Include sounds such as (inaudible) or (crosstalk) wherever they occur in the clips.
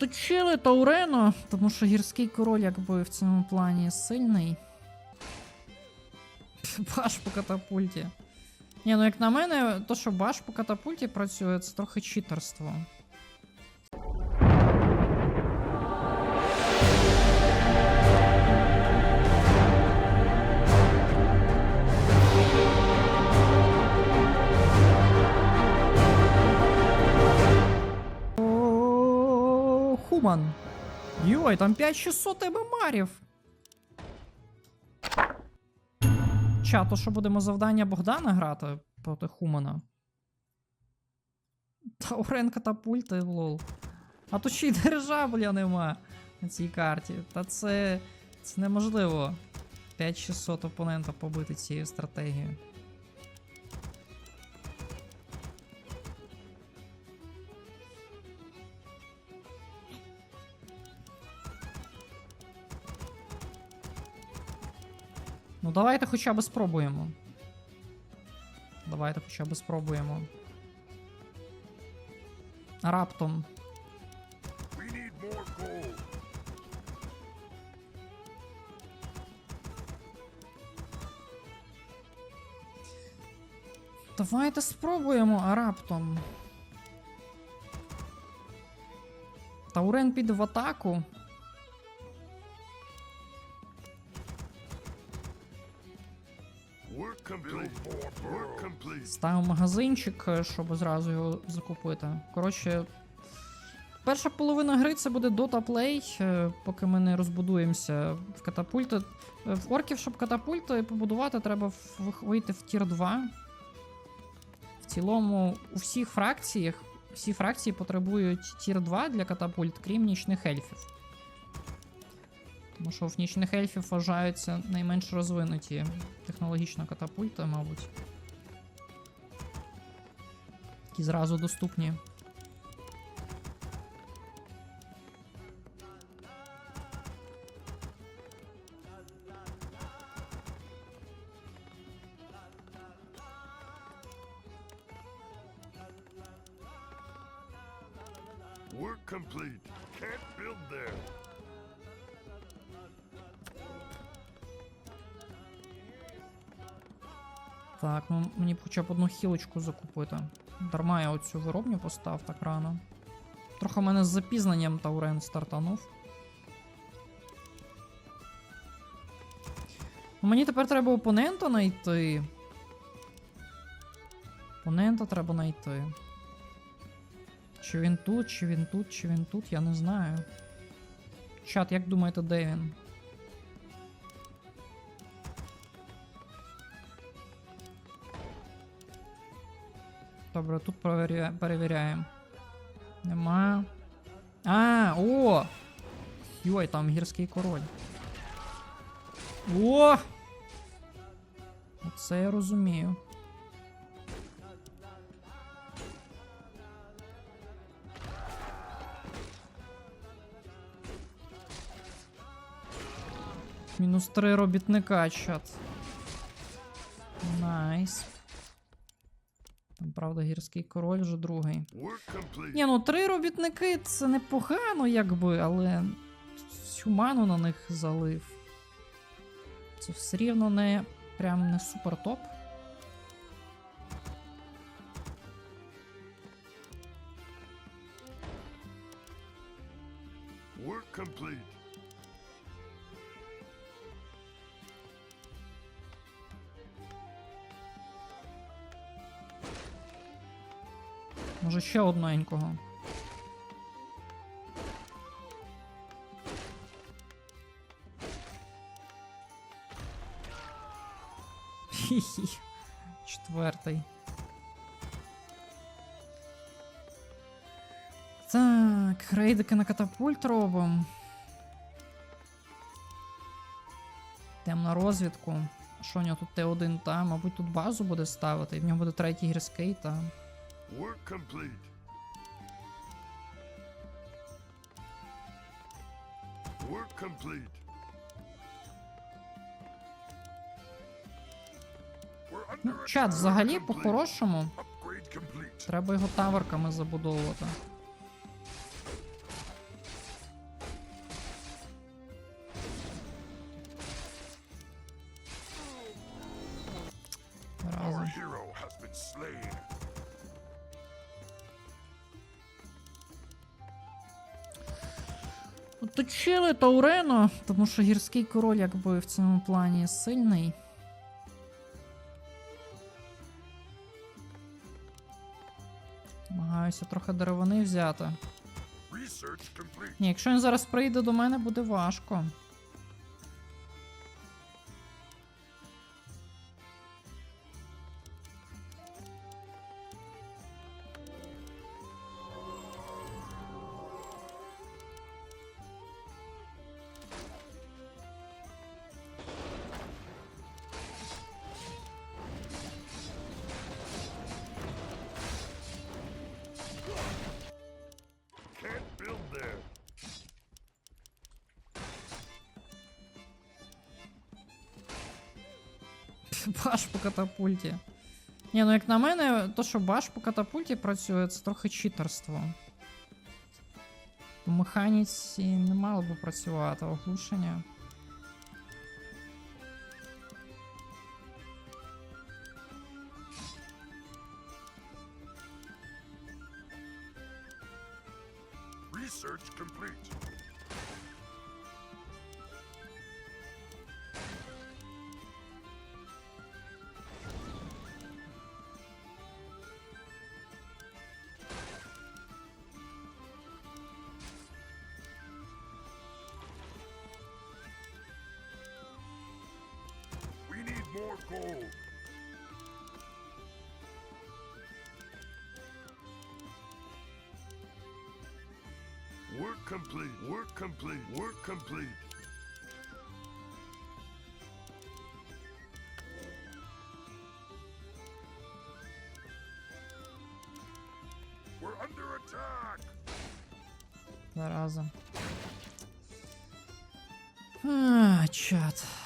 підточили Таурено, тому що гірський король, якби в цьому плані сильний. Баш по катапульті. Ні, ну як на мене, то, що баш по катапульті працює, це трохи читерство. О, Йой, там 5600 ебемарів. Ча, то що будемо завдання Богдана грати проти Хумана? Таурен катапульти, лол. А то ще й дирижабля нема на цій карті. Та це. це неможливо. 5600 опонента побити цією стратегією. Ну давайте хоча б спробуємо. Давайте хоча б спробуємо. Раптом. Давайте спробуємо, а раптом. Таурен піде в атаку. Ставимо магазинчик, е, щоб зразу його закупити. Коротше, перша половина гри це буде Dota Play, е, поки ми не розбудуємося в катапульти. Е, В орків, щоб катапульти побудувати, треба вийти в тір 2. В цілому, у всіх фракціях, всі фракції потребують тір 2 для катапульт, крім нічних ельфів. Тому що в нічних ельфів вважаються найменш розвинуті технологічно катапульти, мабуть. Які зразу доступні. Work complete. Can't build there. Так, ну мені б хоча б одну хілочку закупити. Дарма я оцю виробню постав так рано. Трохи в мене з запізненням Таурен стартанув. Ну, Мені тепер треба опонента знайти. Опонента треба знайти. Чи він тут, чи він тут, чи він тут, я не знаю. Чат, як думаєте, де він? Добре, тут перевіря... перевіряємо. Нема. А, о! Йой, там гірський король. О! Оце я розумію. Мінус три робітника, чат. Найс. Там, правда, гірський король вже другий. Ні, ну три робітники це непогано, якби, але всю ману на них залив. Це все рівно не прям не супер топ. Work complete. Може ще одненького. Хі-хі. Четвертий. Так, рейдики на катапульт робимо. Йдемо на розвідку. Що у нього тут Т1 там? Мабуть, тут базу буде ставити, і в нього буде третій гірський там. Work complete. Work complete. Ну, чат, взагалі, по-хорошому, треба його таверками забудовувати. Таурено, тому що гірський король якби в цьому плані сильний. Намагаюся трохи деревини взяти. Ні, якщо він зараз прийде до мене, буде важко. (laughs) Баш по катапульті. Ні, ну як на мене, то, що баш по катапульті працює, це трохи читерство. По механіці не мало би працювати оглушення. gold. Work complete. Work complete. Work complete. We're under attack. Зараза. А, чат.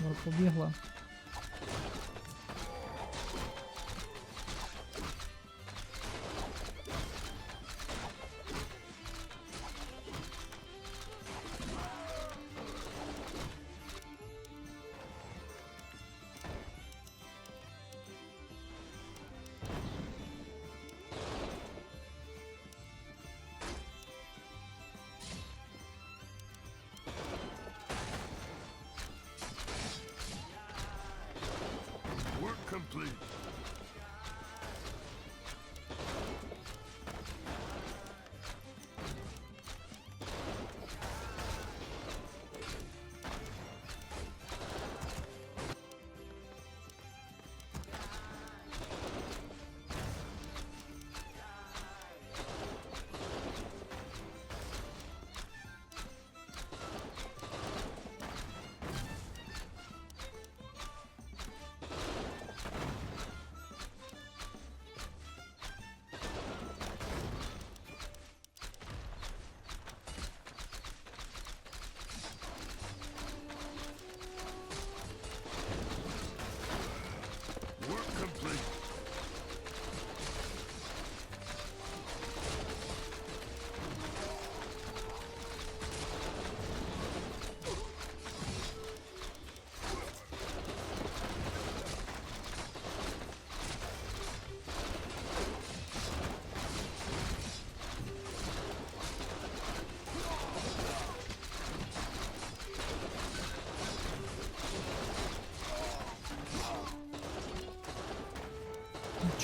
Ну, побігла. Complete.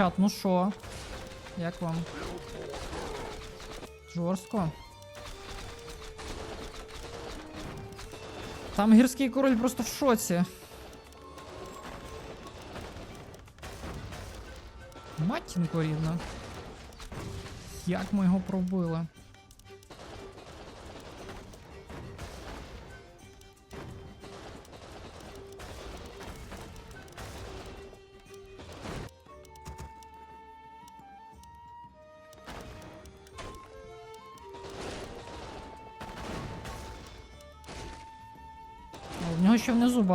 Чат, ну що? Як вам? Жорстко. Там гірський король просто в шоці. Матінко рідна. Як ми його пробили?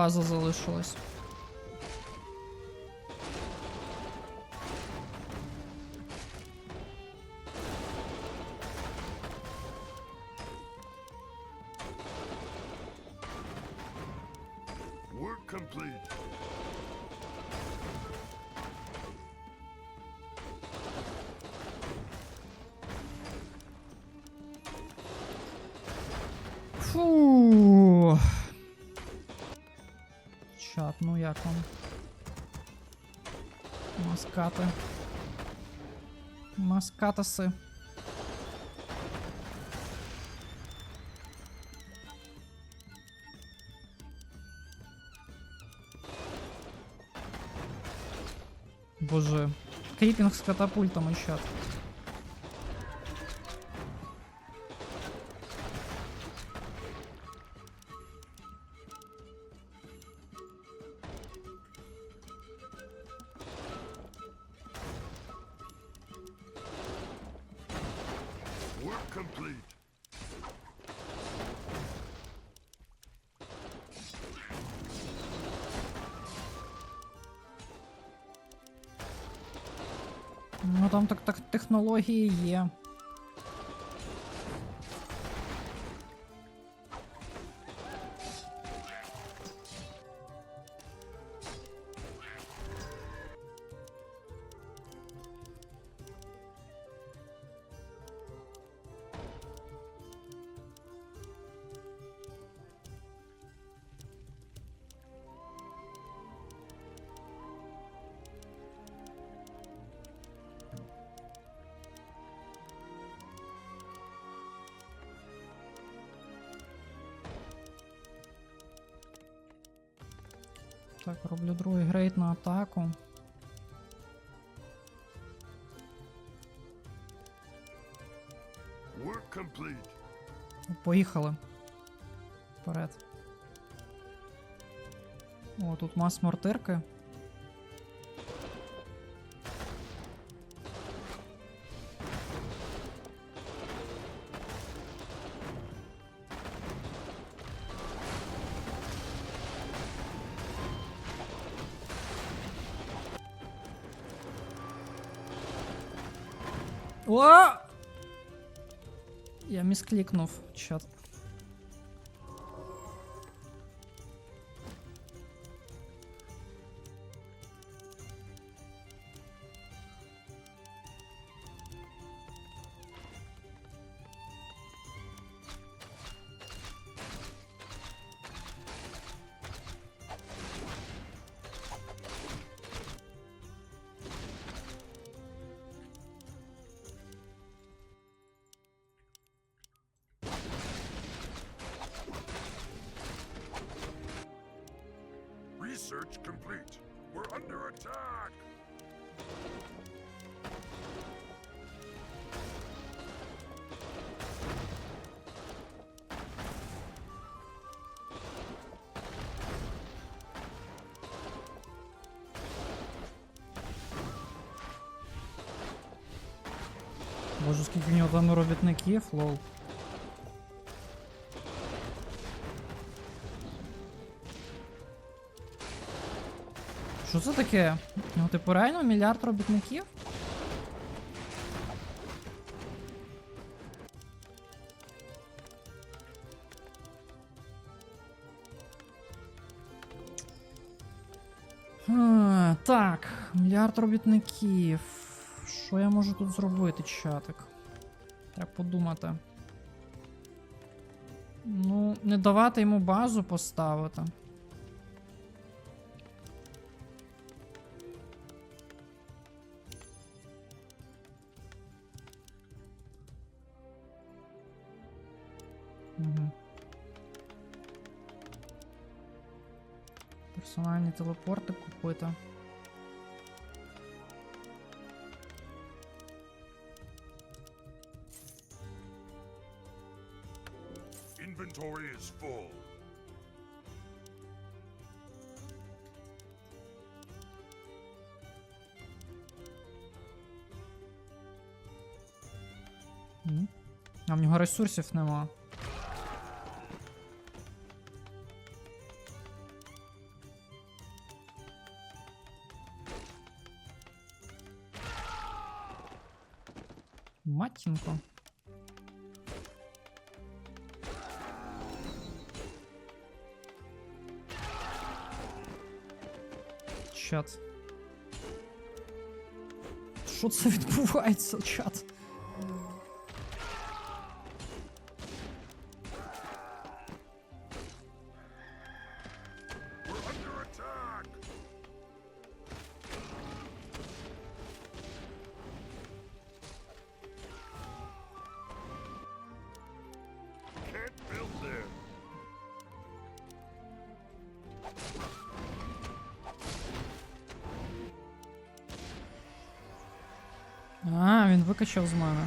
База залишилась. Маскатаси. Боже. Кріпінг з катапультами чат. Ну там так, так технології є. Так, роблю другий грейд на атаку. Work complete. Поїхали. Вперед. О, тут мас мортирки. Я місклікнув чат. Complete. We're under attack. Боже, скільки в нього там робітників, лол. Що це таке? Ну, типу, реально мільярд робітників? А, так, мільярд робітників. Що я можу тут зробити, чатик? Треба подумати. Ну, не давати йому базу поставити. Персональні телепорти купити. Inventory is full. А в нього ресурсів нема. Матінко. Чат. Що це відбувається, чат? Він викачав з мене.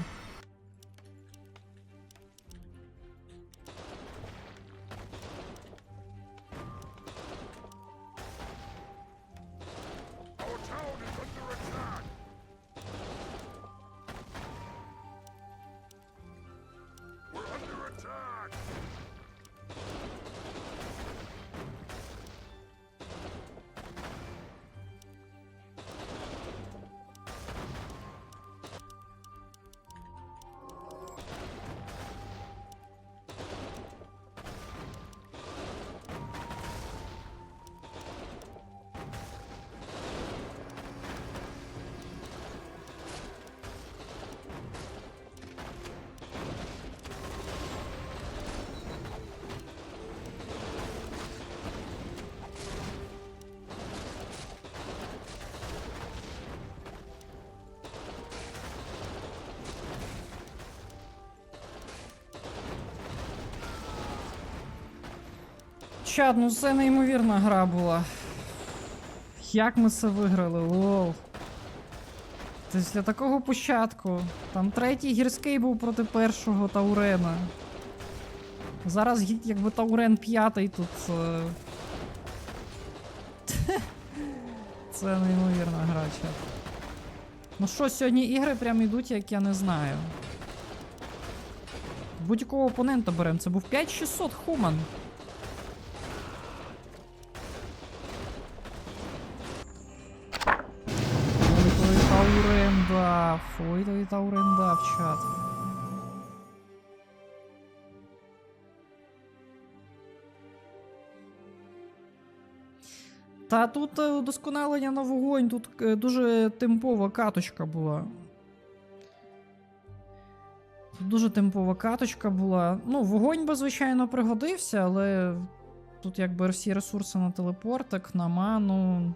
Чад, ну це неймовірна гра була. Як ми це виграли, лол. Після такого початку. Там третій гірський був проти першого Таурена. Зараз якби Таурен п'ятий тут. Е... (laughs) Це неймовірна гра, чат. Ну що, сьогодні ігри прям ідуть, як я не знаю. Будь-якого опонента беремо. Це був 5600 Хуман. Дав. Ой, той Таурен дав, чат. Та тут е, удосконалення на вогонь, тут е, дуже темпова каточка була. Тут дуже темпова каточка була. Ну, вогонь би, звичайно, пригодився, але тут якби всі ресурси на телепортик, на ману.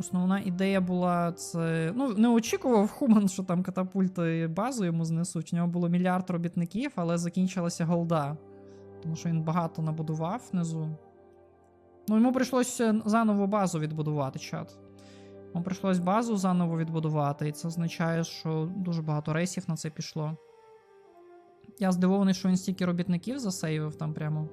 Основна ідея була це. Ну, не очікував Хуман, що там катапульти базу йому знесуть. В нього було мільярд робітників, але закінчилася голда. Тому що він багато набудував внизу. Ну, йому прийшлося заново базу відбудувати, чат. Йому прийшлось базу заново відбудувати, і це означає, що дуже багато рейсів на це пішло. Я здивований, що він стільки робітників засейвив там прямо.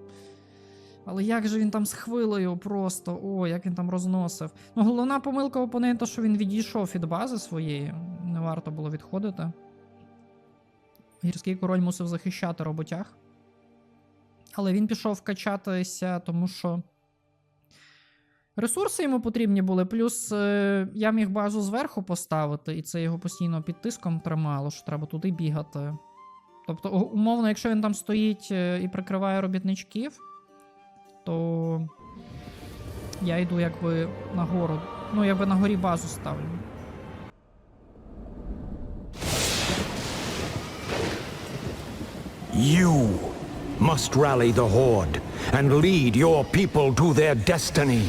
Але як же він там з хвилею просто, о, як він там розносив. Ну, головна помилка опонента, що він відійшов від бази своєї. Не варто було відходити. Гірський король мусив захищати роботяг. Але він пішов качатися, тому що. Ресурси йому потрібні були, плюс е, я міг базу зверху поставити, і це його постійно під тиском тримало, що треба туди бігати. Тобто, умовно, якщо він там стоїть е, і прикриває робітничків, то я йду якби на гору. Ну, якби на горі базу ставлю. You must rally the Horde and lead your people to their destiny.